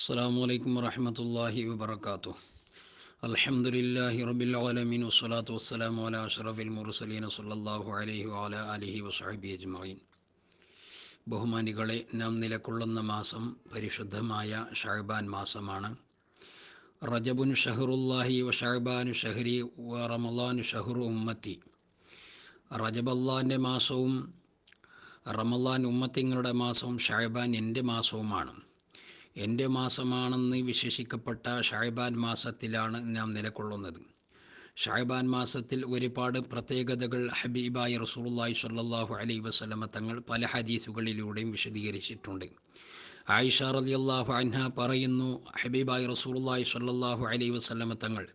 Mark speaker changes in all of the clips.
Speaker 1: السلام عليكم ورحمة الله وبركاته الحمد لله رب العالمين والصلاة والسلام على أشرف المرسلين صلى الله عليه وعلى آله وصحبه أجمعين ബഹുമാനികളെ നാം നിലകൊള്ളുന്ന മാസം പരിശുദ്ധമായ ഷഹബാൻ മാസമാണ് റജബുൻ ഷഹറുല്ലാഹി വ ഷഹബാനു ഷഹരി വ റമലാനു ഷഹറു ഉമ്മത്തി റജബ് അള്ളാഹിൻ്റെ മാസവും റമലാൻ ഉമ്മത്തിങ്ങളുടെ മാസവും ഷഹബാൻ എൻ്റെ മാസവുമാണ് എന്റെ മാസമാണെന്ന് വിശേഷിക്കപ്പെട്ട ഷായ്ബാൻ മാസത്തിലാണ് നാം നിലകൊള്ളുന്നത്. ഷായ്ബാൻ മാസത്തിൽ ഒരുപാട് പ്രത്യേകതകൾ ഹബീബായി റസൂലുള്ളാഹി സ്വല്ലല്ലാഹു അലൈഹി വസല്ലമ തങ്ങൾ പല ഹദീസുകളിലൂടെയും വിശദീകരിച്ചിട്ടുണ്ട്. ആയിഷ റളിയല്ലാഹു അൻഹ പറയുന്നു ഹബീബായി റസൂലുള്ളാഹി സ്വല്ലല്ലാഹു അലൈഹി വസല്ലമ തങ്ങൾ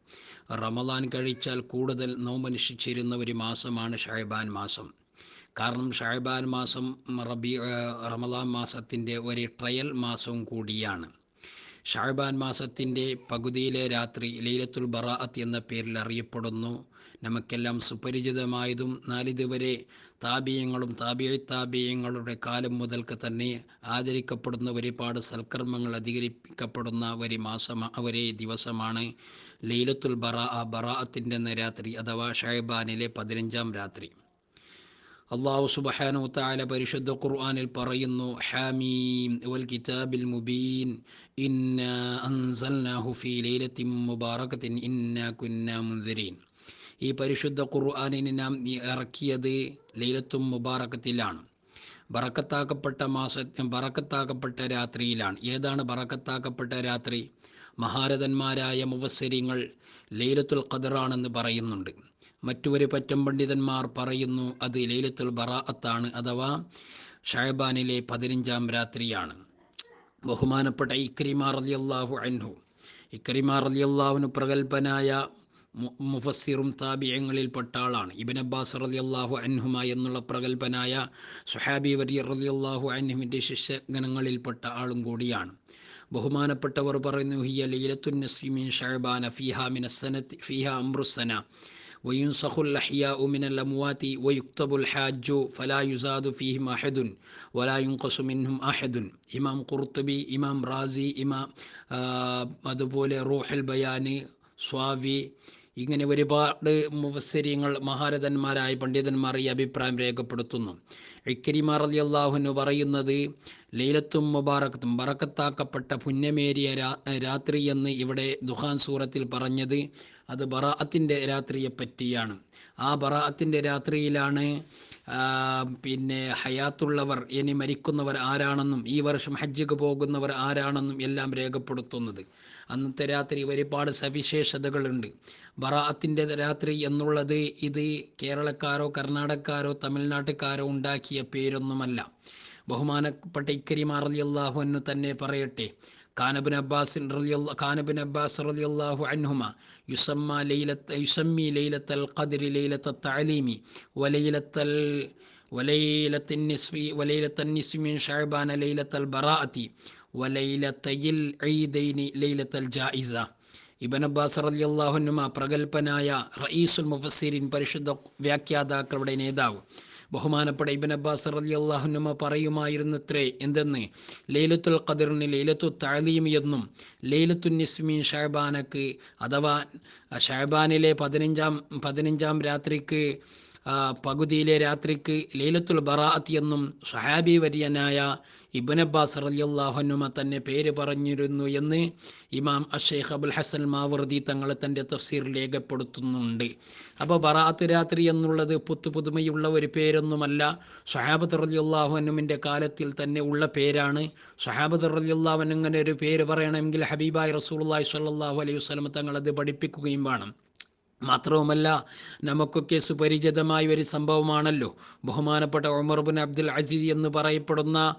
Speaker 1: റമദാൻ കഴിച്ചാൽ കൂടുതൽ നോമ്പനുഷ്ഠിച്ചിരുന്ന ഒരു മാസമാണ് ഷായ്ബാൻ മാസം. കാരണം ഷഹബാൻ മാസം റബി റമദാൻ മാസത്തിന്റെ ഒരു ട്രയൽ മാസവും കൂടിയാണ്. ഷഹബാൻ മാസത്തിന്റെ പകുതിയിലെ രാത്രി ലീലത്തുൽ ബറാഅത്ത് എന്ന പേരിൽ അറിയപ്പെടുന്നു. നമുക്കെല്ലാം സുപരിചിതമായതും നാലിതുവരെ താപീയങ്ങളും താപീയ താപീയങ്ങളുടെ കാലം മുതൽക്ക് തന്നെ ആദരിക്കപ്പെടുന്ന ഒരുപാട് സൽക്കർമ്മങ്ങൾ അധികരിപ്പിക്കപ്പെടുന്ന ഒരു മാസം ഒരേ ദിവസമാണ് ലീലത്തുൽ ബറാ ബറാഅത്തിന്റെ രാത്രി അഥവാ ഷഹബാനിലെ പതിനഞ്ചാം രാത്രി. അള്ളാഹു സുബഹാനു താല പരിശുദ്ധ ഖുർആനിൽ പറയുന്നു ഹാമീം വൽ കിതാബിൽ മുബീൻ ഇന്ന അൻസൽനാഹു ഫീ ലൈലത്തിൻ മുബാറകത്തിൻ ഇന്ന കുന്ന മുൻദിരീൻ ഈ പരിശുദ്ധ ഖുർആനിനെ നാം ഇറക്കിയത് ലൈലത്തും മുബാറക്കത്തിലാണ് ബറക്കത്താക്കപ്പെട്ട മാസ ബറക്കത്താക്കപ്പെട്ട രാത്രിയിലാണ്. ഏതാണ് ബറക്കത്താക്കപ്പെട്ട രാത്രി? മഹാരഥന്മാരായ മുവസരിങ്ങൾ ലൈലത്തുൽ ഖദറാണെന്ന് പറയുന്നുണ്ട്. മറ്റൊരു പറ്റം പണ്ഡിതന്മാർ പറയുന്നു അത് ലൈലത്തുൽ ബറാഅത്താണ് അഥവാ ഷഹബാനിലെ പതിനഞ്ചാം രാത്രിയാണ്. ബഹുമാനപ്പെട്ട ഇക്രിമാർ അലി അള്ളാഹു അൻഹു. ഇക്രിമാർ അലി അള്ളാഹുവിന് പ്രഗത്ഭനായ മുഫസ്സിറും താബിയങ്ങളിൽപ്പെട്ട ആളാണ് ഇബിൻ അബ്ബാസ് റലി അള്ളാഹു അൻഹുമ എന്നുള്ള പ്രഗത്ഭനായ സുഹാബി വരി റലി അള്ളാഹു അൻഹുവിന്റെ ശിഷ്യഗണങ്ങളിൽപ്പെട്ട ആളും കൂടിയാണ്. ബഹുമാനപ്പെട്ടവർ പറയുന്നു ഹിയ ലീലത്തുൻ നസ്വിമിൻ ഷഹബാന ഫിഹ മിനസനത്ത് ഫിഹ അമ്രുസന وينسخ الأحياء من الأموات ويكتب الحاج فلا يزاد فيهم أحد ولا ينقص منهم أحد ഇമാം ഖുർത്തുബി ഇമാം റാസി ഇമാം അതുപോലെ റൂഹൽ ബയാന് സ്വാവി ഇങ്ങനെ ഒരുപാട് മുവസര്യങ്ങൾ മഹാരഥന്മാരായ പണ്ഡിതന്മാർ ഈ അഭിപ്രായം രേഖപ്പെടുത്തുന്നു. ഇക്കരിമാർ അലി അള്ളാഹുനു പറയുന്നത് ലൈലത്തും മുബാറക്കത്തും ബറക്കത്താക്കപ്പെട്ട പുണ്യമേറിയ രാത്രി എന്ന് ഇവിടെ ദുഹാൻ സൂറത്തിൽ പറഞ്ഞത് അത് ബറാഅത്തിന്റെ രാത്രിയെ പറ്റിയാണ് ആ ബറാഅത്തിന്റെ രാത്രിയിലാണ് പിന്നെ ഹയാത്തുള്ളവർ ഇനി മരിക്കുന്നവർ ആരാണെന്നും ഈ വർഷം ഹജ്ജിക്ക് പോകുന്നവർ ആരാണെന്നും എല്ലാം രേഖപ്പെടുത്തുന്നത്. അന്നത്തെ രാത്രി ഒരുപാട് സവിശേഷതകളുണ്ട് ബറാഅത്തിൻ്റെ രാത്രി എന്നുള്ളത് ഇത് കേരളക്കാരോ കർണാടകക്കാരോ തമിഴ്നാട്ടുകാരോ ഉണ്ടാക്കിയ പേരൊന്നുമല്ല ബഹുമാനപ്പെട്ട ഇക്കരിമാർ അലി അള്ളാഹുവിനു തന്നെ പറയട്ടെ കാനബിൻ അബ്ബാസിൻ കാനബിൻ അബ്ബാസ് റലി അള്ളാഹു അൻഹുമ യുസമ്മ ലൈലത്ത് യുസമ്മി ലൈലത്തൽ ഖദ്രി ലൈലത്ത തഅലീമി വലൈലത്തൽ وليلة النصف وليلة النصف من شعبان ليلة البراءة വലൈലത്തയിൽ ഈദൈനി ലൈലത്തൽ ജായിസ. അബ്ബാസ് പ്രഗത്ഭനായ റയീസുൽ മുഫസീരിൻ പരിശുദ്ധ വ്യാഖ്യാതാക്കളുടെ നേതാവ്. ബഹുമാനപ്പെട്ട ഇബൻ അബ്ബാസ് റലിയല്ലാഹുനുമ പറയുമായിരുന്നത്രേ എന്തെന്ന്? ലൈലത്തുൽ ഖദറിന് ലൈലത്തു താലീം എന്നും ലൈലത്തു നിസ്മി ഷാബാനക്ക് അഥവാ ഷാബാനിലെ പതിനഞ്ചാം പതിനഞ്ചാം രാത്രിക്ക് പകുതിയിലെ രാത്രിക്ക് ലൈലത്തുൽ ബറാഅത്ത് എന്നും സഹാബി വര്യനായ ഇബൻ അബ്ബാസ് റലിയല്ലാഹുനുമ തന്നെ പേര് പറഞ്ഞിരുന്നു എന്ന് ഇമാം അഷേഖ് അബുൽ ഹസൻ മാവർദി തങ്ങൾ തന്റെ തഫ്സീർ രേഖപ്പെടുത്തുന്നുണ്ട്. അപ്പോൾ ബറാഅത്ത് രാത്രി എന്നുള്ളത് പുത്തു പുതുമയുള്ള ഒരു പേരൊന്നുമല്ല. സഹാബത്ത് റലിയുല്ലാഹുനുമിന്റെ കാലത്തിൽ തന്നെ ഉള്ള പേരാണ്. സഹാബത്ത് റലിയുല്ലാഹുൻ ഒരു പേര് പറയണമെങ്കിൽ ഹബീബായ് റസൂള്ളി സ്വല്ലല്ലാഹു അലൈഹി വസ്ലം തങ്ങളത് പഠിപ്പിക്കുകയും വേണം. മാത്രവുമല്ല നമുക്കൊക്കെ സുപരിചിതമായ ഒരു സംഭവമാണല്ലോ. ബഹുമാനപ്പെട്ട ഉമർബിൻ അബ്ദുൽ അസീസ് എന്ന് പറയപ്പെടുന്ന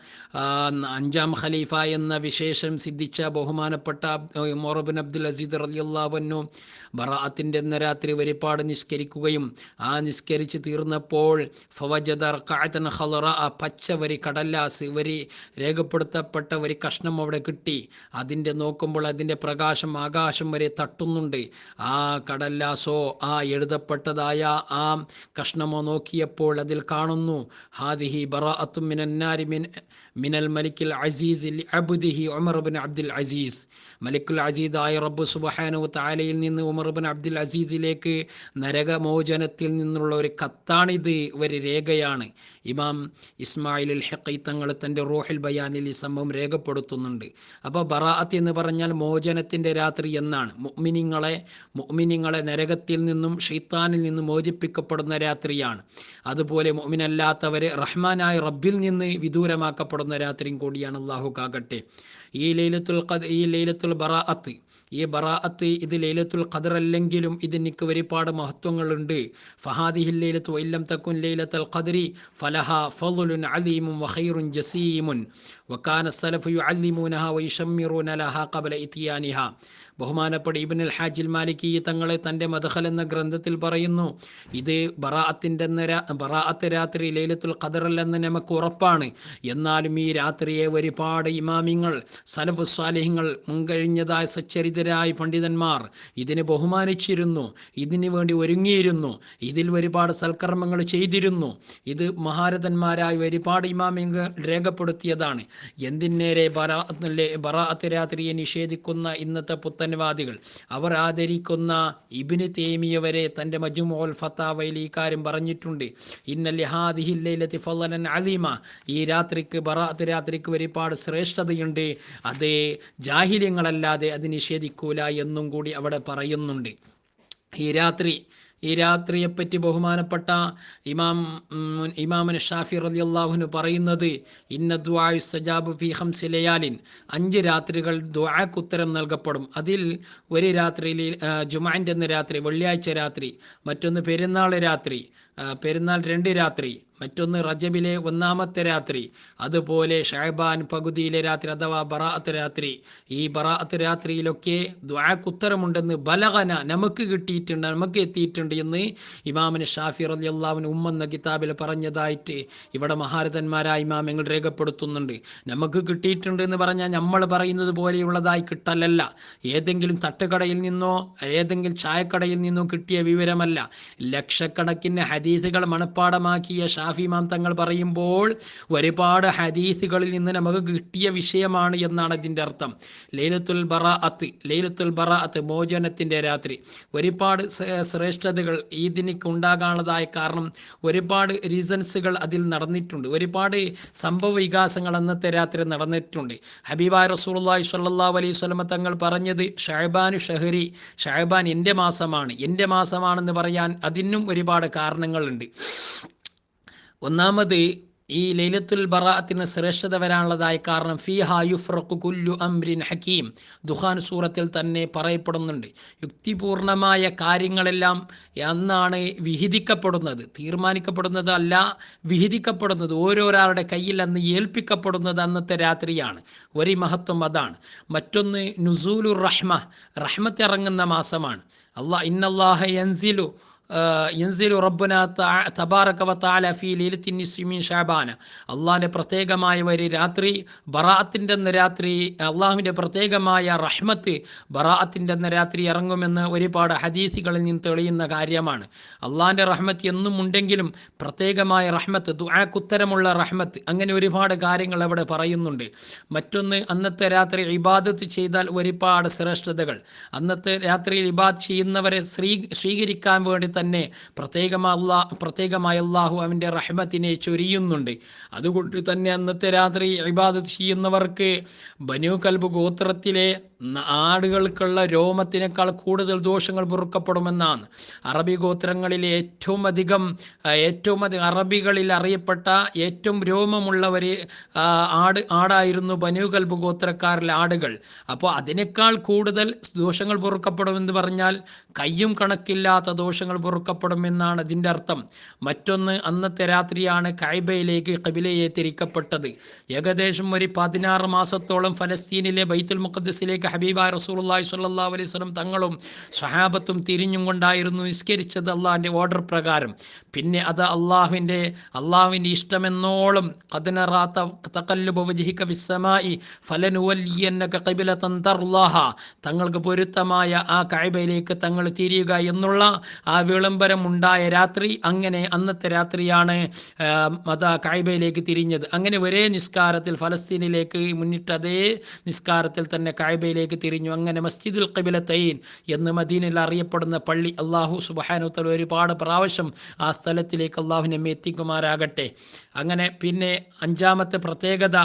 Speaker 1: അഞ്ചാം ഖലീഫ എന്ന വിശേഷം സിദ്ധിച്ച ബഹുമാനപ്പെട്ട ഉമർബിൻ അബ്ദുൽ അസീദ് റലിയുള്ളവന്നു ബറാത്തിന്റെ എന്ന രാത്രി ഒരുപാട് നിഷ്കരിക്കുകയും ആ നിസ്കരിച്ച് തീർന്നപ്പോൾ ഫവജദർ കാത്തൻ ഹലറ ആ പച്ച വരി കടലാസ് വരി രേഖപ്പെടുത്തപ്പെട്ട ഒരു കഷ്ണം അവിടെ കിട്ടി. അതിന്റെ നോക്കുമ്പോൾ അതിന്റെ പ്രകാശം ആകാശം വരെ തട്ടുന്നുണ്ട്. ആ കടലാസ് ഗ്ലാസോ ആ എഴുതപ്പെട്ടതായ ആ കഷ്ണമോ നോക്കിയപ്പോൾ അതിൽ കാണുന്നു ഹാദിഹി ബറാഅത്തു മിനന്നാരി മിൻ മിനൽ മലിക്കിൽ അസീസ് അബുദിഹി ഉമർ അബ്ദുൽ അസീസ്. മലിക്കുൽ അസീദായ റബ്ബു സുബഹാനു താലയിൽ നിന്ന് ഉമർ ബിൻ അബ്ദുൽ അസീസിലേക്ക് നരകമോചനത്തിൽ നിന്നുള്ള ഒരു കത്താണിത് ഒരു രേഖയാണ്. ഇമാം ഇസ്മായിൽ ഹഖി തങ്ങൾ തന്റെ റോഹിൽ ബയാനിൽ ഈ സംഭവം രേഖപ്പെടുത്തുന്നുണ്ട്. അപ്പോൾ ബറാഅത്ത് എന്ന് പറഞ്ഞാൽ മോചനത്തിന്റെ രാത്രി എന്നാണ്. മുഅ്മിനീങ്ങളെ മുഅ്മിനീങ്ങളെ നരകത്തിൽ നിന്നും ഷെയ്ത്താനിൽ നിന്നും മോചിപ്പിക്കപ്പെടുന്ന രാത്രിയാണ്. അതുപോലെ മുഅ്മിനല്ലാത്തവരെ റഹ്മാനായ റബ്ബിൽ നിന്ന് വിദൂരമാക്കപ്പെടുന്ന രാത്രിയും കൂടിയാണ് അള്ളാഹു കാകട്ടെ ഈ ലൈലത്തുൽ ഈ ലൈലത്തുൽ ബറാഅത്ത് ഈ ബറാഅത്ത് ഇത് ലൈലത്തുൽ ഖദർ അല്ലെങ്കിലും ഇതിനിക്ക് ഒരുപാട് മഹത്വങ്ങളുണ്ട്. ഫഹാദിഹിൽ ലൈലത്തു വൈല്ലം തക്കുൻ ലൈലത്തുൽ ഖദരി ഫലഹ ഫളുൻ അലീമും വഖൈറുൻ ജസീമുൻ. വക്കാന സലഫ് യുഅല്ലിമൂനഹ വയുഷമ്മിറൂന ലഹ ഖബല ഇത്തിയാനിഹ ബഹുമാനപ്പെട്ട ഇബ്നുൽ ഹാജിൽ മാലിക്കി തങ്ങളെ തന്റെ മദഹൽ എന്ന ഗ്രന്ഥത്തിൽ പറയുന്നു ഇത് ബറാഅത്തിന്റെ ബറാഅത്ത് രാത്രി ലൈലത്തുൽ ഖദറല്ലെന്ന് നമുക്ക് ഉറപ്പാണ്. എന്നാലും ഈ രാത്രിയെ ഒരുപാട് ഇമാമിങ്ങൾ സലഫ് സ്വാലിഹ്യങ്ങൾ മുൻകഴിഞ്ഞതായ സച്ചരിതരായ പണ്ഡിതന്മാർ ഇതിനെ ബഹുമാനിച്ചിരുന്നു ഇതിനു വേണ്ടി ഒരുങ്ങിയിരുന്നു ഇതിൽ ഒരുപാട് സൽക്കർമ്മങ്ങൾ ചെയ്തിരുന്നു. ഇത് മഹാരഥന്മാരായ ഒരുപാട് ഇമാമിങ്ങൾ രേഖപ്പെടുത്തിയതാണ്. എന്തിനേരെ ബറാ ബറാഅത്ത് രാത്രിയെ നിഷേധിക്കുന്ന ഇന്നത്തെ പുത്തൻവാദികൾ അവർ ആദരിക്കുന്ന ഇബിന് തേമിയ വരെ തന്റെ മജുമോൽ ഫത്താവയിൽ ഈ കാര്യം പറഞ്ഞിട്ടുണ്ട്. ഇന്നലെ ഹാദിഹില്ലത്തി ഫലൻ അലീമ. ഈ രാത്രിക്ക് ബറാത്ത് രാത്രിക്ക് ഒരുപാട് ശ്രേഷ്ഠതയുണ്ട്. അതേ ജാഹില്യങ്ങളല്ലാതെ അത് നിഷേധിക്കൂല എന്നും കൂടി അവിടെ പറയുന്നുണ്ട്. ഈ രാത്രി ഈ രാത്രിയെപ്പറ്റി ബഹുമാനപ്പെട്ട ഇമാം ഇമാമൻ ഷാഫി റലി അള്ളാഹുന് പറയുന്നത് ഇന്ന ദ്വായു സജാബ് ഫി സിലയാലിൻ അഞ്ച് രാത്രികൾ ദ്വാക്കുത്തരം നൽകപ്പെടും. അതിൽ ഒരു രാത്രിയിൽ ജുമാന്റെ രാത്രി വെള്ളിയാഴ്ച രാത്രി മറ്റൊന്ന് പെരുന്നാൾ രാത്രി പെരുന്നാൾ രണ്ട് രാത്രി മറ്റൊന്ന് റജബിലെ ഒന്നാമത്തെ രാത്രി അതുപോലെ ഷഹബാൻ പകുതിയിലെ രാത്രി അഥവാ ബറാഅത്ത് രാത്രി. ഈ ബറാഅത്ത് രാത്രിയിലൊക്കെ ദ്വാക്കുത്തരമുണ്ടെന്ന് ബലഹന നമുക്ക് കിട്ടിയിട്ടുണ്ട് നമുക്ക് എത്തിയിട്ടുണ്ട് എന്ന് ഇമാമിന് ഷാഫി റലി അള്ളാഹുവിന് ഉമ്മെന്ന കിതാബിൽ പറഞ്ഞതായിട്ട് ഇവിടെ മഹാരഥന്മാരായ ഇമാമങ്ങൾ രേഖപ്പെടുത്തുന്നുണ്ട്. നമുക്ക് കിട്ടിയിട്ടുണ്ട് എന്ന് പറഞ്ഞാൽ നമ്മൾ പറയുന്നത് പോലെയുള്ളതായി കിട്ടലല്ല. ഏതെങ്കിലും തട്ടുകടയിൽ നിന്നോ ഏതെങ്കിലും ചായക്കടയിൽ നിന്നോ കിട്ടിയ വിവരമല്ല. ലക്ഷക്കണക്കിന് ഹദീസുകൾ മണപ്പാടമാക്കിയ ഷാഫി ഇമാം തങ്ങൾ പറയുമ്പോൾ ഒരുപാട് ഹദീസുകളിൽ നിന്ന് നമുക്ക് കിട്ടിയ വിഷയമാണ് എന്നാണ് ഇതിന്റെ അർത്ഥം. ലൈലത്തുൽ ബറ അത്ത് ലൈലത്തുൽ ബറ അത്ത് മോചനത്തിന്റെ രാത്രി. ഒരുപാട് ശ്രേഷ്ഠതകൾ ഈദിനിക്ക് ഉണ്ടാകാനുള്ളതായ കാരണം ഒരുപാട് റീസൺസുകൾ അതിൽ നടന്നിട്ടുണ്ട്. ഒരുപാട് സംഭവ വികാസങ്ങൾ അന്നത്തെ രാത്രി നടന്നിട്ടുണ്ട്. ഹബീബ റസൂലുള്ളാഹി സ്വല്ലല്ലാഹു അലൈഹി സ്വലമ തങ്ങൾ പറഞ്ഞത് ഷഹബാനു ഷഹരി ഷഹബാൻ എന്റെ മാസമാണ് എന്റെ മാസമാണെന്ന് പറയാൻ അതിനും ഒരുപാട് കാരണങ്ങളുണ്ട് ഒന്നാമത് ഈ ലൈലത്തുൽ ബറാത്തിന് ശ്രേഷ്ഠത വരാനുള്ളതായ കാരണം ഫി യുഫ്രഖു കുല്ലു അംരിൻ ഹക്കീം ദുഹാൻ സൂറത്തിൽ തന്നെ പറയപ്പെടുന്നുണ്ട്. യുക്തിപൂർണമായ കാര്യങ്ങളെല്ലാം അന്നാണ് വിഹിതിക്കപ്പെടുന്നത്. തീരുമാനിക്കപ്പെടുന്നത് അല്ല വിഹിതിക്കപ്പെടുന്നത് ഓരോരാളുടെ കയ്യിൽ അന്ന് ഏൽപ്പിക്കപ്പെടുന്നത് അന്നത്തെ രാത്രിയാണ്. ഒരു മഹത്വം അതാണ്. മറ്റൊന്ന് നുസൂലുർ റഹ്മ റഹ്മത്തിറങ്ങുന്ന മാസമാണ്. അള്ളാഹ് ഇന്നല്ലാഹ യൻസിലു ഷഅബാന. അള്ളാഹിന്റെ പ്രത്യേകമായ ഒരു രാത്രി ബറാഅത്തിന്റെ അന്ന് രാത്രി അള്ളാഹുവിന്റെ പ്രത്യേകമായ റഹ്മത്ത് ബറാഅത്തിന്റെ അന്ന് രാത്രി ഇറങ്ങുമെന്ന് ഒരുപാട് ഹദീസുകളിൽ നിന്ന് തെളിയുന്ന കാര്യമാണ്. അള്ളാഹിന്റെ റഹ്മത്ത് എന്നും ഉണ്ടെങ്കിലും പ്രത്യേകമായ റഹ്മത്ത് ദുആക്കുത്തരമുള്ള റഹ്മത്ത് അങ്ങനെ ഒരുപാട് കാര്യങ്ങൾ അവിടെ പറയുന്നുണ്ട്. മറ്റൊന്ന് അന്നത്തെ രാത്രി ഇബാദത്ത് ചെയ്താൽ ഒരുപാട് ശ്രേഷ്ഠതകൾ. അന്നത്തെ രാത്രിയിൽ ഇബാദ് ചെയ്യുന്നവരെ സ്വീ സ്വീകരിക്കാൻ വേണ്ടി തന്നെ പ്രത്യേകമായ അള്ളാ പ്രത്യേകമായ അള്ളാഹു അവന്റെ റഹ്മത്തിനെ ചൊരിയുന്നുണ്ട്. അതുകൊണ്ട് തന്നെ അന്നത്തെ രാത്രി ഇബാദത്ത് ചെയ്യുന്നവർക്ക് ബനു കൽബ് ഗോത്രത്തിലെ ആടുകൾക്കുള്ള രോമത്തിനേക്കാൾ കൂടുതൽ ദോഷങ്ങൾ പൊറുക്കപ്പെടുമെന്നാണ് അറബി ഗോത്രങ്ങളിലെ ഏറ്റവും അധികം ഏറ്റവും അധികം അറബികളിൽ അറിയപ്പെട്ട ഏറ്റവും രോമമുള്ളവർ ആട് ആടായിരുന്നു ബനുകൽബ് ഗോത്രക്കാരിലെ ആടുകൾ. അപ്പോൾ അതിനേക്കാൾ കൂടുതൽ ദോഷങ്ങൾ പൊറുക്കപ്പെടുമെന്ന് പറഞ്ഞാൽ കയ്യും കണക്കില്ലാത്ത ദോഷങ്ങൾ പൊറുക്കപ്പെടുമെന്നാണ് ഇതിന്റെ അർത്ഥം. മറ്റൊന്ന് അന്നത്തെ രാത്രിയാണ് കൈബയിലേക്ക് കബിലയെ തിരിക്കപ്പെട്ടത് ഏകദേശം ഒരു പതിനാറ് മാസത്തോളം ഫലസ്തീനിലെ ബൈത്തുൽ മുഖദ്സിലേക്ക് ഹബീബ റസൂലുള്ളാഹി സ്വല്ലല്ലാഹു അലൈഹി വസല്ലം തങ്ങളും സ്വഹാബത്തും തിരിഞ്ഞും കൊണ്ടായിരുന്നു നിസ്കരിച്ചത് അള്ളാഹിന്റെ ഓർഡർ പ്രകാരം. പിന്നെ അത് അള്ളാഹുവിന്റെ അള്ളാഹുവിന്റെ ഇഷ്ടമെന്നോളം കതിനറാത്ത തക്കല്ലുബ വജിഹിക്ക വിസ്സമായി ഫലനുവല്യന്നക കബിലത്തൻ തർലാഹ. തങ്ങൾക്ക് പൊരുത്തമായ ആ കായ്ബയിലേക്ക് തങ്ങൾ തിരിയുക എന്നുള്ള ആ വിളംബരം ഉണ്ടായ രാത്രി അങ്ങനെ അന്നത്തെ രാത്രിയാണ് മത കായ്ബയിലേക്ക് തിരിഞ്ഞത്. അങ്ങനെ ഒരേ നിസ്കാരത്തിൽ ഫലസ്തീനിലേക്ക് മുന്നിട്ട് അതേ നിസ്കാരത്തിൽ തന്നെ കായ്ബയിലേക്ക് തിരിഞ്ഞു. അങ്ങനെ മസ്ജിദുൽ കബിലത്തൈൻ എന്ന് മദീനയിൽ അറിയപ്പെടുന്ന പള്ളി അള്ളാഹു സുബാനുത്തൽ ഒരുപാട് പ്രാവശ്യം ആ സ്ഥലത്തിലേക്ക് അള്ളാഹു നമ്മെ എത്തിക്കുമാരാകട്ടെ അങ്ങനെ പിന്നെ അഞ്ചാമത്തെ പ്രത്യേകത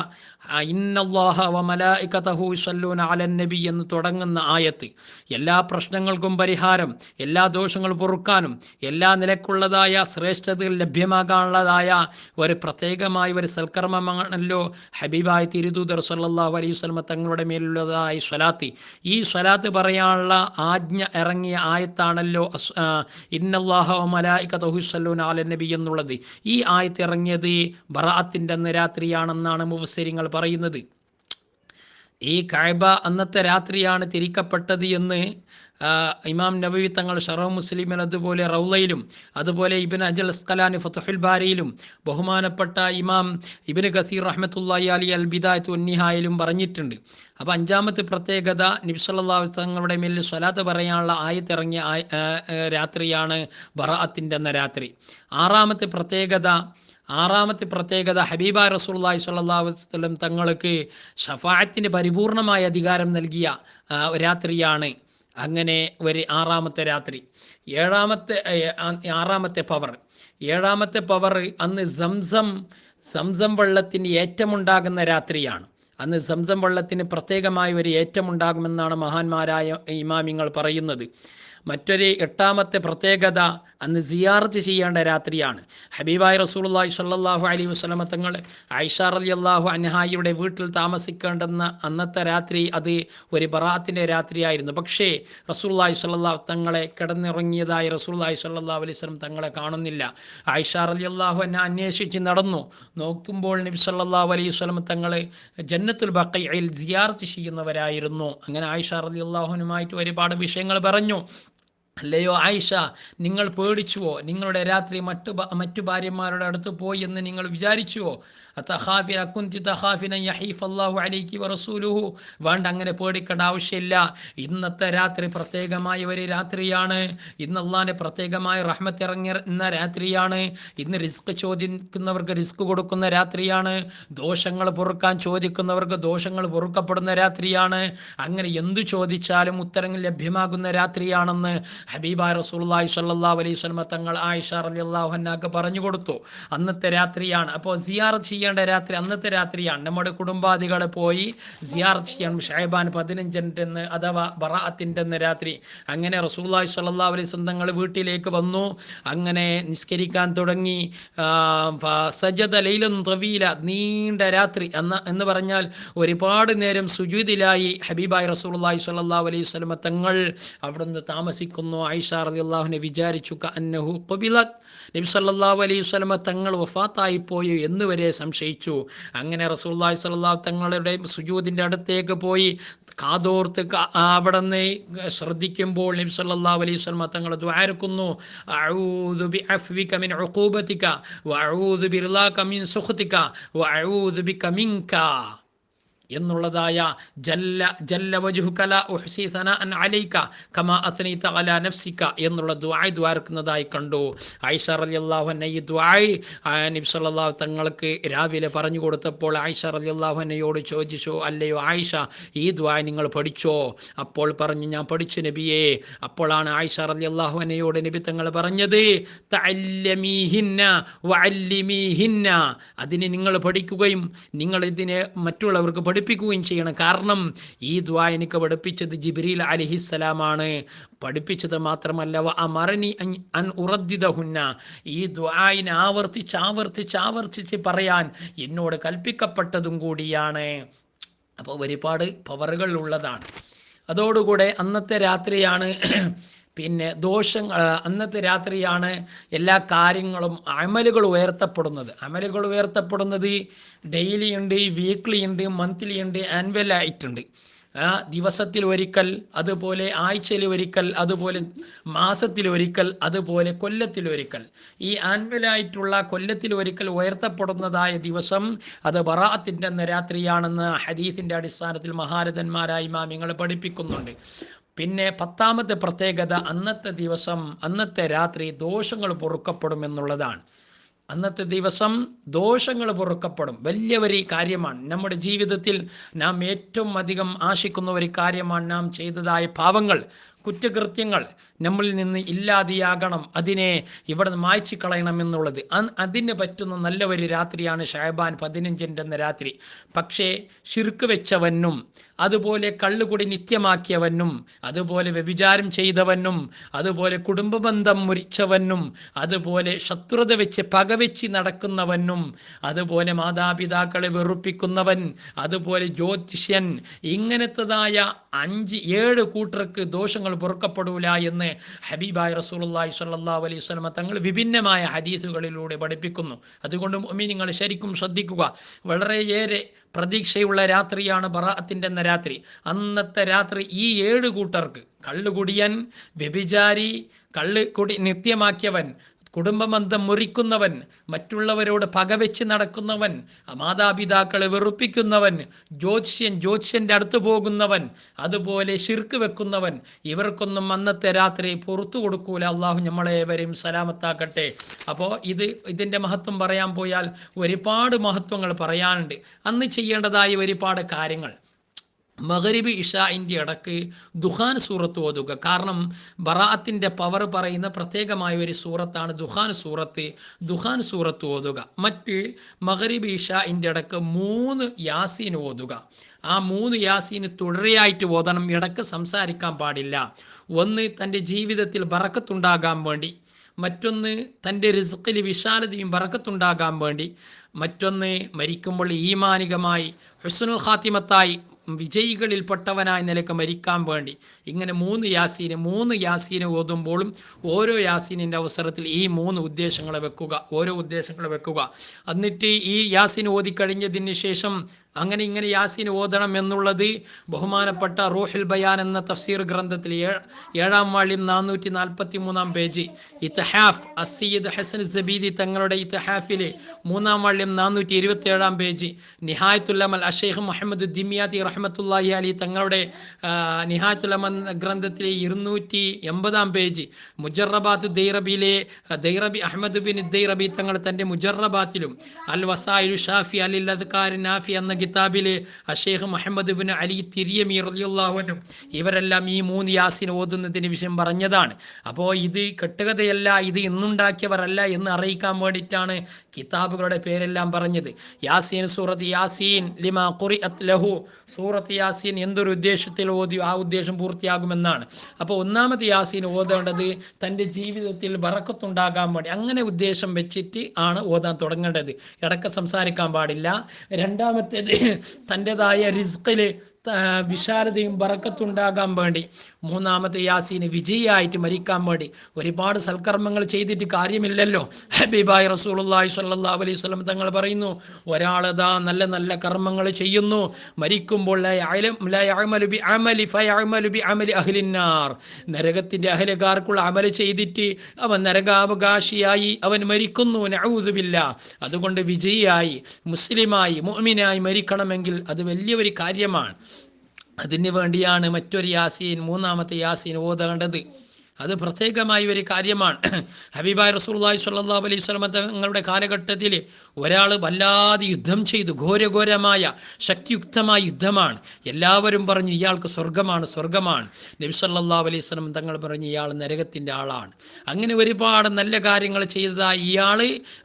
Speaker 1: നബി എന്ന് തുടങ്ങുന്ന ആയത്ത്. എല്ലാ പ്രശ്നങ്ങൾക്കും പരിഹാരം എല്ലാ ദോഷങ്ങൾ പൊറുക്കാനും എല്ലാ നിലക്കുള്ളതായ ശ്രേഷ്ഠതകൾ ലഭ്യമാകാനുള്ളതായ ഒരു പ്രത്യേകമായ ഒരു സൽക്കർമ്മമാണല്ലോ ഹബീബായ തിരുദൂതർ സല്ലാഹു അലൈഹി വസല്ലമ തങ്ങളുടെ മേലുള്ളതായ സ്വലാത്ത്. ഈ സ്വലാത്ത് പറയാനുള്ള ആജ്ഞ ഇറങ്ങിയ ആയത്താണല്ലോ അസ്- ആ, ഇന്നല്ലാഹ വ മലായികതഹു നബി എന്നുള്ളത്. ഈ ആയത്ത് ഇറങ്ങിയത് ബറാത്തിന്റെ അന്ന് രാത്രിയാണെന്നാണ് മുഫസരിങ്ങൾ പറയുന്നത്. ഈ കായബ അന്നത്തെ രാത്രിയാണ് തിരിക്കപ്പെട്ടത് എന്ന് ഇമാം നബവി തങ്ങൾ ഷറഫ് മുസ്ലിമിൽ അതുപോലെ റൗലയിലും അതുപോലെ ഇബിൻ അജൽ അസ്കലാനി ഫത്തുഹുൽ ബാരിയിലും ബഹുമാനപ്പെട്ട ഇമാം ഇബിൻ ഖസീർ റഹ്മത്തുല്ലായി അലി അൽ ബിദായത്ത് ഉന്നിഹായിലും പറഞ്ഞിട്ടുണ്ട്. അപ്പോൾ അഞ്ചാമത്തെ പ്രത്യേകത നിബ്സല്ലാഹു തങ്ങളുടെ മേലിൽ സ്വലാത്ത് പറയാനുള്ള ആയത്തിറങ്ങിയ രാത്രിയാണ് ബറാത്തിന്റെ എന്ന രാത്രി. ആറാമത്തെ പ്രത്യേകത ആറാമത്തെ പ്രത്യേകത ഹബീബ റസൂള്ളി വസല്ലം തങ്ങൾക്ക് ഷഫായത്തിന് പരിപൂർണമായ അധികാരം നൽകിയ രാത്രിയാണ്. അങ്ങനെ ഒരു ആറാമത്തെ രാത്രി. ഏഴാമത്തെ ആറാമത്തെ പവർ ഏഴാമത്തെ പവർ അന്ന് സംസം സംസം വെള്ളത്തിന് ഏറ്റമുണ്ടാകുന്ന രാത്രിയാണ്. അന്ന് സംസം വെള്ളത്തിന് പ്രത്യേകമായ ഒരു ഏറ്റമുണ്ടാകുമെന്നാണ് മഹാന്മാരായ ഇമാമിങ്ങൾ പറയുന്നത്. മറ്റൊരു എട്ടാമത്തെ പ്രത്യേകത അന്ന് സിയാർത്ത് ചെയ്യേണ്ട രാത്രിയാണ്. ഹബീബായ് റസൂലുള്ളാഹി സ്വല്ലല്ലാഹു അലൈഹി വസല്ലമ തങ്ങൾ ആയിഷ റളിയല്ലാഹു അൻഹായിയുടെ വീട്ടിൽ താമസിക്കേണ്ടെന്ന അന്നത്തെ രാത്രി അത് ഒരു ബറാത്തിന്റെ രാത്രിയായിരുന്നു. പക്ഷേ റസൂലുള്ളാഹി സ്വല്ലല്ലാഹു തങ്ങളെ കിടന്നിറങ്ങിയതായി റസൂലുള്ളാഹി സ്വല്ലല്ലാഹു അലൈഹി വസല്ലം തങ്ങളെ കാണുന്നില്ല. ആയിഷ റളിയല്ലാഹു അൻഹ അന്വേഷിച്ച് നടന്നു. നോക്കുമ്പോൾ നബി സല്ലല്ലാഹു അലൈഹി വസല്ലം തങ്ങൾ ജന്നത്തുൽ ബഖയിൽ സിയാർത്ത് ചെയ്യുന്നവരായിരുന്നു. അങ്ങനെ ആയിഷ റളിയല്ലാഹുനുമായിട്ട് ഒരുപാട് വിഷയങ്ങൾ പറഞ്ഞു. അല്ലയോ ആയിഷ നിങ്ങൾ പേടിച്ചുവോ? നിങ്ങളുടെ രാത്രി മറ്റു മറ്റു ഭാര്യമാരുടെ അടുത്ത് പോയി എന്ന് നിങ്ങൾ വിചാരിച്ചുവോ? വറസൂലുഹു. വേണ്ട അങ്ങനെ പേടിക്കേണ്ട ആവശ്യമില്ല. ഇന്നത്തെ രാത്രി പ്രത്യേകമായ ഒരു രാത്രിയാണ്. ഇന്ന് അള്ളാന്റെ പ്രത്യേകമായ റഹ്മത്ത് ഇറങ്ങിയ രാത്രിയാണ്. ഇന്ന് റിസ്ക് ചോദിക്കുന്നവർക്ക് റിസ്ക് കൊടുക്കുന്ന രാത്രിയാണ്. ദോഷങ്ങൾ പൊറുക്കാൻ ചോദിക്കുന്നവർക്ക് ദോഷങ്ങൾ പൊറുക്കപ്പെടുന്ന രാത്രിയാണ്. അങ്ങനെ എന്തു ചോദിച്ചാലും ഉത്തരങ്ങൾ ലഭ്യമാകുന്ന രാത്രിയാണെന്ന് ഹബീബ റസൂലുള്ളാഹി സല്ലാ അലൈഹി സ്വലമ തങ്ങൾ ആയിഷ റളിയല്ലാഹു അള്ളാഹുഹന്നാക്ക് പറഞ്ഞു കൊടുത്തു. അന്നത്തെ രാത്രിയാണ്. അപ്പോൾ സിയാർ ചെയ്യേണ്ട രാത്രി അന്നത്തെ രാത്രിയാണ്. നമ്മുടെ കുടുംബാദികളെ പോയി സിയാർ ചെയ്യണം. ഷൈബാൻ പതിനഞ്ചിന്റെ അഥവാ ബറാഅത്തിന്റെ രാത്രി. അങ്ങനെ റസൂലുള്ളാഹി സല്ലാ അലൈഹി സ്വന്തങ്ങൾ തങ്ങൾ വീട്ടിലേക്ക് വന്നു. അങ്ങനെ നിസ്കരിക്കാൻ തുടങ്ങി. സജദ ലൈലൻ തവീല നീണ്ട രാത്രി. എന്ന എന്ന് പറഞ്ഞാൽ ഒരുപാട് നേരം സുജൂദിലായി ഹബീബായ് റസൂലുള്ളാഹി സ്വല്ലാ അലൈഹി സ്വലമ തങ്ങൾ അവിടുന്ന് താമസിക്കുന്നു. ആയിഷ റളിയല്ലാഹുവിനെ വിചാരിച്ചു അന്നഹു ഖബിലത്. നബി സല്ലാഹു അലൈഹി സ്വലമ തങ്ങൾ വഫാത്തായി പോയി എന്നുവരെ സംശയിച്ചു. അങ്ങനെ റസൂലുള്ളാഹി സ്വല്ലാ തങ്ങളുടെ സുജൂദിന്റെ അടുത്തേക്ക് പോയി കാതോർത്ത് അവിടെ നിന്ന് ശ്രദ്ധിക്കുമ്പോൾ നബി സല്ലാ അലൈഹി സ്വലമ തങ്ങൾ ദ്വാരക്കുന്നു അഊദു സുഹൃത്തിക്ക മിൻ ഉഖൂബതിക വഅഊദു എന്നുള്ളതായ ജല്ല ജല്ല കമാ അലാ എന്നുള്ള ദ്വാരക്കുന്നതായി കണ്ടു. ആയിഷ റളിയല്ലാഹു അൻഹ ഈ നബി തങ്ങൾക്ക് രാവിലെ പറഞ്ഞു കൊടുത്തപ്പോൾ ആയിഷ റളിയല്ലാഹു അള്ളാഹുനയോട് ചോദിച്ചു അല്ലയോ ആയിഷ ഈ ദുആ നിങ്ങൾ പഠിച്ചോ? അപ്പോൾ പറഞ്ഞു ഞാൻ പഠിച്ചു നബിയെ. അപ്പോഴാണ് ആയിഷ റളിയല്ലാഹു അള്ളാഹുനയോട് നബി തങ്ങൾ പറഞ്ഞത് അതിനെ നിങ്ങൾ പഠിക്കുകയും നിങ്ങൾ ഇതിനെ മറ്റുള്ളവർക്ക് പഠിപ്പിക്കുകയും ചെയ്യണം. കാരണം ഈ ദ്വാ എനിക്ക് പഠിപ്പിച്ചത് ജിബ്രീൽ അലിഹിസ്സലാമാണ്. പഠിപ്പിച്ചത് മാത്രമല്ല അമറനി അൻ- ഉറദ്ദിദഹുന്ന. ഈ ദ്വായിനെ ആവർത്തിച്ച് ആവർത്തിച്ച് ആവർത്തിച്ച് പറയാൻ എന്നോട് കൽപ്പിക്കപ്പെട്ടതും കൂടിയാണ്. അപ്പോൾ ഒരുപാട് പവറുകൾ ഉള്ളതാണ്. അതോടുകൂടെ അന്നത്തെ രാത്രിയാണ്
Speaker 2: പിന്നെ ദോഷങ്ങൾ അന്നത്തെ രാത്രിയാണ് എല്ലാ കാര്യങ്ങളും അമലുകൾ ഉയർത്തപ്പെടുന്നത്. അമലുകൾ ഉയർത്തപ്പെടുന്നത് ഡെയിലി ഉണ്ട് വീക്ക്ലി ഉണ്ട് മന്ത്ലി ഉണ്ട് ആൻവൽ ആയിട്ടുണ്ട് ദിവസത്തിൽ ഒരിക്കൽ അതുപോലെ ആഴ്ചയിൽ ഒരിക്കൽ അതുപോലെ മാസത്തിൽ ഒരിക്കൽ അതുപോലെ കൊല്ലത്തിൽ ഒരിക്കൽ. ഈ ആൻവലായിട്ടുള്ള കൊല്ലത്തിൽ ഒരിക്കൽ ഉയർത്തപ്പെടുന്നതായ ദിവസം അത് ബറാത്തിന്റെ രാത്രിയാണെന്ന് ഹദീഫിന്റെ അടിസ്ഥാനത്തിൽ മഹാരഥന്മാരായി മാമിങ്ങൾ പഠിപ്പിക്കുന്നുണ്ട്. പിന്നെ പത്താമത്തെ പ്രത്യേകത അന്നത്തെ ദിവസം അന്നത്തെ രാത്രി ദോഷങ്ങൾ പൊറുക്കപ്പെടുമെന്നുള്ളതാണ് അന്നത്തെ ദിവസം ദോഷങ്ങൾ പൊറുക്കപ്പെടും. വലിയ ഒരു കാര്യമാണ്. നമ്മുടെ ജീവിതത്തിൽ നാം ഏറ്റവും അധികം ആശിക്കുന്ന ഒരു കാര്യമാണ് നാം ചെയ്തതായ പാവങ്ങൾ. കുറ്റകൃത്യങ്ങൾ നമ്മളിൽ നിന്ന് ഇല്ലാതെയാകണം. അതിനെ ഇവിടെ നിന്ന് മായ്ച്ചു കളയണം എന്നുള്ളത് അ- അതിന് പറ്റുന്ന നല്ല ഒരു രാത്രിയാണ് ഷാബാൻ പതിനഞ്ചിന്റെ എന്ന രാത്രി. പക്ഷേ ശിർക്ക് വെച്ചവനും അതുപോലെ കള്ളുകൂടി നിത്യമാക്കിയവനും അതുപോലെ വ്യഭിചാരം ചെയ്തവനും അതുപോലെ കുടുംബബന്ധം മുറിച്ചവനും അതുപോലെ ശത്രുത വെച്ച് പകവെച്ച് നടക്കുന്നവനും അതുപോലെ മാതാപിതാക്കളെ വെറുപ്പിക്കുന്നവൻ അതുപോലെ ജ്യോതിഷ്യൻ ഇങ്ങനത്തതായ അഞ്ച് ഏഴ് കൂട്ടർക്ക് ദോഷങ്ങൾ പൊറുക്കപ്പെടൂല എന്ന് ഹബീബായ റസൂലുള്ളാഹി സ്വല്ലല്ലാഹു അലൈഹി വസല്ലം തങ്ങൾ വിഭിന്നമായ ഹദീസുകളിലൂടെ പഠിപ്പിക്കുന്നു. അതുകൊണ്ട് നിങ്ങൾ ശരിക്കും ശ്രദ്ധിക്കുക. വളരെയേറെ പ്രതീക്ഷയുള്ള രാത്രിയാണ് ബറാഅത്തിന്റെ എന്ന രാത്രി. അന്നത്തെ രാത്രി ഈ ഏഴ് കൂട്ടർക്ക് കള്ളുകുടിയൻ വ്യഭിചാരി കള്ള് കുടി നിത്യമാക്കിയവൻ കുടുംബബന്ധം മുറിക്കുന്നവൻ മറ്റുള്ളവരോട് പകവെച്ച് നടക്കുന്നവൻ മാതാപിതാക്കളെ വെറുപ്പിക്കുന്നവൻ ജ്യോത്സ്യൻ ജ്യോത്സ്യന്റെ അടുത്ത് പോകുന്നവൻ അതുപോലെ ശിർക്ക് വെക്കുന്നവൻ ഇവർക്കൊന്നും അന്നത്തെ രാത്രി പുറത്തു കൊടുക്കൂല. അള്ളാഹു നമ്മളേവരെയും സലാമത്താക്കട്ടെ. അപ്പോൾ ഇത് ഇതിന്റെ മഹത്വം പറയാൻ പോയാൽ ഒരുപാട് മഹത്വങ്ങൾ പറയാനുണ്ട്. അന്ന് ചെയ്യേണ്ടതായ ഒരുപാട് കാര്യങ്ങൾ. മഗരിബ് ഇഷായിന്റെ ഇടയ്ക്ക് ദുഹാൻ സൂറത്ത് ഓതുക. കാരണം ബറാഅത്തിന്റെ പവർ പറയുന്ന പ്രത്യേകമായ ഒരു സൂറത്താണ് ദുഹാൻ സൂറത്ത്. ദുഹാൻ സൂറത്ത് ഓതുക. മറ്റ് മഗരിബ് ഇഷായിന്റെ ഇടയ്ക്ക് മൂന്ന് യാസീൻ ഓതുക. ആ മൂന്ന് യാസീന് തുടരെയായിട്ട് ഓതണം. ഇടയ്ക്ക് സംസാരിക്കാൻ പാടില്ല. ഒന്ന് തന്റെ ജീവിതത്തിൽ ബറക്കത്തുണ്ടാകാൻ വേണ്ടി. മറ്റൊന്ന് തന്റെ റിസ്ക്കിൽ വിശാലതയും ബറക്കത്തുണ്ടാകാൻ വേണ്ടി. മറ്റൊന്ന് മരിക്കുമ്പോൾ ഈമാനികമായി ഹുസ്നുൽ ഖാത്തിമത്തായി വിജയികളിൽപ്പെട്ടവനായ നിലയ്ക്ക് മരിക്കാൻ വേണ്ടി. ഇങ്ങനെ മൂന്ന് യാസീന് മൂന്ന് യാസീന് ഓതുമ്പോഴും ഓരോ യാസീനിന്റെ അവസരത്തിൽ ഈ മൂന്ന് ഉദ്ദേശങ്ങളെ വെക്കുക ഓരോ ഉദ്ദേശങ്ങളെ വെക്കുക. എന്നിട്ട് ഈ യാസീൻ ഓതിക്കഴിഞ്ഞതിന് ശേഷം അങ്ങനെ ഇങ്ങനെ യാസീൻ ഓതണം എന്നുള്ളത് ബഹുമാനപ്പെട്ട റൂഹിൽ ബയാൻ എന്ന തഫ്സീർ ഗ്രന്ഥത്തിൽ ഏഴാം വാള്യം നാനൂറ്റി നാൽപ്പത്തി മൂന്നാം പേജ്. ഇത്തഹാഫ് അസീദ് ഹസൻ സബീദി തങ്ങളുടെ ഇത്തഹാഫിലെ മൂന്നാം വാള്യം നാനൂറ്റി ഇരുപത്തി ഏഴാം പേജ് നിഹായത്തുല്ലമൽ അഷേഖ് മുഹമ്മദ് ദിമിയാത്തി റഹ്മത്തുല്ലാഹി അലി തങ്ങളുടെ നിഹായത്തുല്ലമൻ ഗ്രന്ഥത്തിലെ ഇരുന്നൂറ്റി എൺപതാം പേജ്. മുജറബാത്ത് ദൈറബിയിലെ ദൈറബി അഹമ്മദ് ബിൻ ദൈറബി തങ്ങൾ തന്റെ മുജറബാത്തിലും അൽ വസായു ഷാഫി അലി ലദ്കാർ നാഫി എന്ന കിതാബിലെ അഷേഖ് മുഹമ്മദ് ബിൻ അലി തിരിയമി റലിയുള്ളാഹുനും ഇവരെല്ലാം ഈ മൂന്ന് യാസിൻ ഓതുന്നതിന് വിഷയം പറഞ്ഞതാണ്. അപ്പോൾ ഇത് കെട്ടുകഥയല്ല ഇത് ഇന്നുണ്ടാക്കിയവരല്ല എന്ന് അറിയിക്കാൻ വേണ്ടിയിട്ടാണ് കിതാബുകളുടെ പേരെല്ലാം പറഞ്ഞത്. യാസീൻ സൂറത്ത് യാസീൻ ലിമ ഖുറി ലഹു. സൂറത്ത് യാസീൻ എന്തൊരു ഉദ്ദേശത്തിൽ ഓതി ആ ഉദ്ദേശം പൂർത്തിയാകുമെന്നാണ്. അപ്പോൾ ഒന്നാമത് യാസീൻ ഓതേണ്ടത് തന്റെ ജീവിതത്തിൽ വറക്കത്തുണ്ടാകാൻ വേണ്ടി അങ്ങനെ ഉദ്ദേശം വെച്ചിട്ട് ആണ് ഓതാൻ തുടങ്ങേണ്ടത്. ഇടയ്ക്ക് സംസാരിക്കാൻ പാടില്ല. രണ്ടാമത്തേത് തന്റെതായ റിസ്കിൽ വിശാലതയും ബറക്കത്തുണ്ടാകാൻ വേണ്ടി മൂന്നാമത്തെ യാസീന് വിജയിയായിട്ട് മരിക്കാൻ വേണ്ടി ഒരുപാട് സൽക്കർമ്മങ്ങൾ ചെയ്തിട്ട് കാര്യമില്ലല്ലോ. ഹബീബായ് റസൂലി സ്വല്ലല്ലാഹു അലൈഹി സ്വലം തങ്ങൾ പറയുന്നു ഒരാളതാ നല്ല നല്ല കർമ്മങ്ങൾ ചെയ്യുന്നു മരിക്കുമ്പോൾ നരകത്തിന്റെ അഹലുകാർക്കുള്ള അമലി ചെയ്തിട്ട് അവൻ നരകാവകാശിയായി അവൻ മരിക്കുന്നു നഊദുബില്ല അതുകൊണ്ട് വിജയിയായി മുസ്ലിമായി മോമിനായി മരിക്കണമെങ്കിൽ അത് വലിയ ഒരു കാര്യമാണ്. അതിന് വേണ്ടിയാണ് മറ്റൊരു യാസീൻ മൂന്നാമത്തെ യാസീൻ ഓതേണ്ടത്. അത് പ്രത്യേകമായ ഒരു കാര്യമാണ്. ഹബീബായ് റസൂലുള്ളാഹി സ്വല്ലല്ലാഹു അലൈഹി വസല്ലം തങ്ങളുടെ കാലഘട്ടത്തിൽ ഒരാൾ വല്ലാതെ യുദ്ധം ചെയ്തു. ഘോരഘോരമായ ശക്തിയുക്തമായ യുദ്ധമാണ്. എല്ലാവരും പറഞ്ഞു ഇയാൾക്ക് സ്വർഗമാണ് സ്വർഗമാണ് നബി സല്ലല്ലാഹു അലൈഹി വസല്ലം തങ്ങൾ പറഞ്ഞു ഇയാൾ നരകത്തിന്റെ ആളാണ്. അങ്ങനെ ഒരുപാട് നല്ല കാര്യങ്ങൾ ചെയ്തതായി ഇയാൾ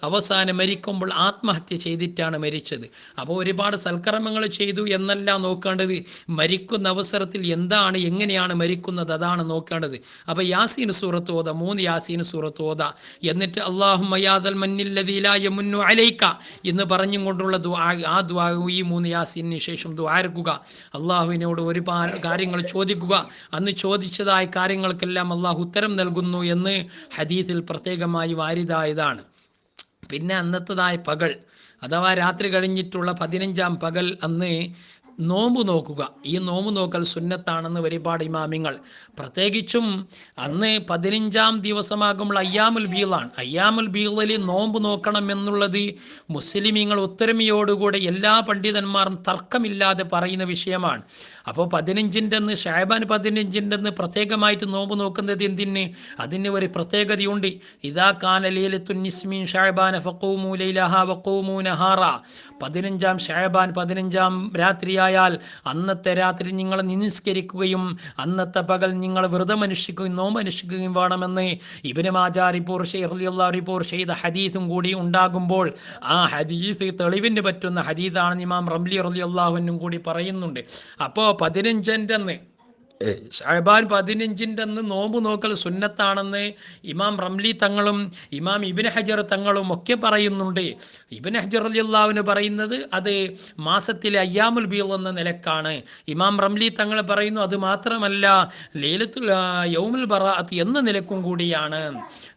Speaker 2: അവസാനം മരിക്കുമ്പോൾ ആത്മഹത്യ ചെയ്തിട്ടാണ് മരിച്ചത്. അപ്പോൾ ഒരുപാട് സൽക്കർമ്മങ്ങൾ ചെയ്തു എന്നല്ല നോക്കേണ്ടത്. മരിക്കുന്ന അവസരത്തിൽ എന്താണ് എങ്ങനെയാണ് മരിക്കുന്നത് അതാണ് നോക്കേണ്ടത്. അപ്പോൾ യാസീൻ സൂറത്ത് ഓത മൂന്ന് യാസീൻ സൂറത്ത് ഓത. എന്നിട്ട് അള്ളാഹു മയാദൽ മന്നില്ലതീലായ മുന്നു അലൈക്ക എന്ന് പറഞ്ഞും കൊണ്ടുള്ള ആ ദ്വാ ഈ മൂന്ന് യാസീനു ശേഷം ദ്വാരക്കുക അള്ളാഹുവിനോട് ഒരുപാട് കാര്യങ്ങൾ ചോദിക്കുക. അന്ന് ചോദിച്ചതായ കാര്യങ്ങൾക്കെല്ലാം അള്ളാഹു ഉത്തരം നൽകുന്നു എന്ന് ഹദീസിൽ പ്രത്യേകമായി വാരിതായതാണ്. പിന്നെ അന്നത്തതായ പകൽ അഥവാ രാത്രി കഴിഞ്ഞിട്ടുള്ള പതിനഞ്ചാം പകൽ അന്ന് നോമ്പ് നോക്കുക. ഈ നോമ്പ് നോക്കൽ സുന്നത്താണെന്ന് ഒരുപാട് ഇമാമിങ്ങൾ. പ്രത്യേകിച്ചും അന്ന് പതിനഞ്ചാം ദിവസമാകുമ്പോൾ അയ്യാമുൽ ബീളാണ്. അയ്യാമുൽ ബീളിൽ നോമ്പ് നോക്കണം എന്നുള്ളത് മുസ്ലിമീങ്ങൾ ഒത്തൊരുമയോടുകൂടെ എല്ലാ പണ്ഡിതന്മാരും തർക്കമില്ലാതെ പറയുന്ന വിഷയമാണ്. അപ്പോൾ പതിനഞ്ചിന്റെ അന്ന് ഷാബാൻ പതിനഞ്ചിന്റെ അന്ന് പ്രത്യേകമായിട്ട് നോമ്പ് നോക്കുന്നത് എന്തിന്? അതിന് ഒരു പ്രത്യേകതയുണ്ട്. ഇതാ കാനലീലത്തുന്നിസ്മീൻ ഷായബാൻ ഫക്കൂമു ലൈലഹ വക്കൂമു നഹാറ. പതിനഞ്ചാം ഷാബാൻ പതിനഞ്ചാം രാത്രിയായാൽ അന്നത്തെ രാത്രി നിങ്ങൾ നിസ്കരിക്കുകയും അന്നത്തെ പകൽ നിങ്ങൾ വ്രതം അനുഷ്ഠിക്കുകയും നോമ്പ് അനുഷ്ഠിക്കുകയും വേണമെന്ന് ഇബിന് മാജാ റിപ്പോർട്ട് ഷെയ്റിയുള്ള റിപ്പോർട്ട് ചെയ്ത ഹദീസും കൂടി ഉണ്ടാകുമ്പോൾ ആ ഹദീസ് തെളിവിന് പറ്റുന്ന ഹദീദാണ് ഇമാം റംലി റലി അള്ളാഹുവിനും കൂടി പറയുന്നുണ്ട്. അപ്പോൾ പതിനഞ്ചന്റെ അന്ന് ഷഹബാൻ പതിനഞ്ചിന്റെ അന്ന് നോമ്പ് നോക്കൽ സുന്നത്താണെന്ന് ഇമാം റംലി തങ്ങളും ഇമാം ഇബിൻ ഹജർ തങ്ങളും ഒക്കെ പറയുന്നുണ്ട്. ഇബിൻ ഹജർ അലിയുള്ളാവിന് പറയുന്നത് അത് മാസത്തിലെ അയ്യാമുൽ ബീൽ എന്ന നിലക്കാണ്. ഇമാം റംലി തങ്ങൾ പറയുന്നു അത് മാത്രമല്ല ലീലത്തുൽ യൗമുൽ ബറാഅത്ത് എന്ന നിലക്കും കൂടിയാണ്.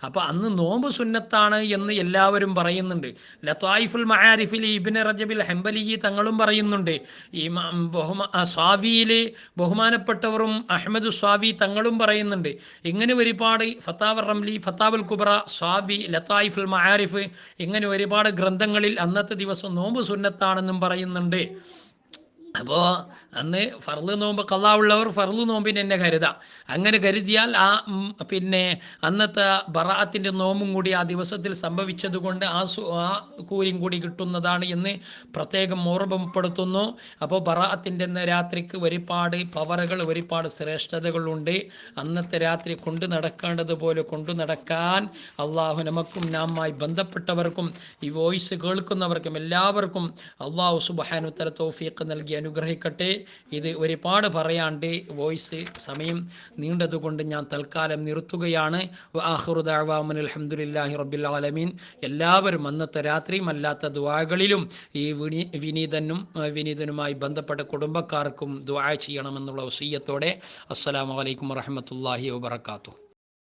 Speaker 2: അപ്പോൾ അന്ന് നോമ്പ് സുന്നത്താണ് എന്ന് എല്ലാവരും പറയുന്നുണ്ട്. ലത്തായിഫുൽ മഹാരിഫിൽ ഇബിൻ റജബിൽ ഹംബലി തങ്ങളും പറയുന്നുണ്ട്. ഇമാം ബഹുമാ സ്വാവിയിൽ ബഹുമാനപ്പെട്ടവരും അഹമ്മദ് സ്വാവി തങ്ങളും പറയുന്നുണ്ട്. ഇങ്ങനെ ഒരുപാട് ഫത്താവർ റംലി ഫത്താവുൽ കുബ്ര സ്വാബി ലത്തായിഫുൽ മഹാരിഫ് ഇങ്ങനെ ഒരുപാട് ഗ്രന്ഥങ്ങളിൽ അന്നത്തെ ദിവസം നോമ്പ് സുന്നത്താണെന്നും പറയുന്നുണ്ട്. അപ്പോൾ അന്ന് ഫർൾ നോമ്പ് കള്ളാവുള്ളവർ ഫർൾ നോമ്പിന് എന്നെ കരുതാം. അങ്ങനെ കരുതിയാൽ ആ പിന്നെ അന്നത്തെ ബറാത്തിന്റെ നോമ്പും കൂടി ആ ദിവസത്തിൽ സംഭവിച്ചതുകൊണ്ട് ആ സു ആ കൂലിയും കൂടി കിട്ടുന്നതാണ് എന്ന് പ്രത്യേകം ഓർമ്മപ്പെടുത്തുന്നു. അപ്പോൾ ബറാത്തിന്റെ രാത്രിക്ക് ഒരുപാട് പവറുകൾ ഒരുപാട് ശ്രേഷ്ഠതകളുണ്ട്. അന്നത്തെ രാത്രി കൊണ്ടു നടക്കേണ്ടതുപോലെ കൊണ്ടു നടക്കാൻ അള്ളാഹു നമുക്കും നാമായി ബന്ധപ്പെട്ടവർക്കും ഈ വോയിസ് കേൾക്കുന്നവർക്കും എല്ലാവർക്കും അള്ളാഹു സുബാനുത്തര തൗഫീഖ് നൽകി അനുഗ്രഹിക്കട്ടെ. ഇത് ഒരുപാട് പറയാണ്ട് വോയിസ് സമയം നീണ്ടതുകൊണ്ട് ഞാൻ തൽക്കാലം നിർത്തുകയാണ്. ആഹുറുദാവാമൻ അലഹമുല്ലാഹി ആലമീൻ. എല്ലാവരും അന്നത്തെ രാത്രിയും അല്ലാത്ത ദുആകളിലും ഈ വിനി വിനീതനും വിനീതനുമായി ബന്ധപ്പെട്ട കുടുംബക്കാർക്കും ദുആ ചെയ്യണമെന്നുള്ള വസീയത്തോടെ. അസ്സലാമു അലൈക്കും വറഹമത്തല്ലാഹി വബർക്കാത്തു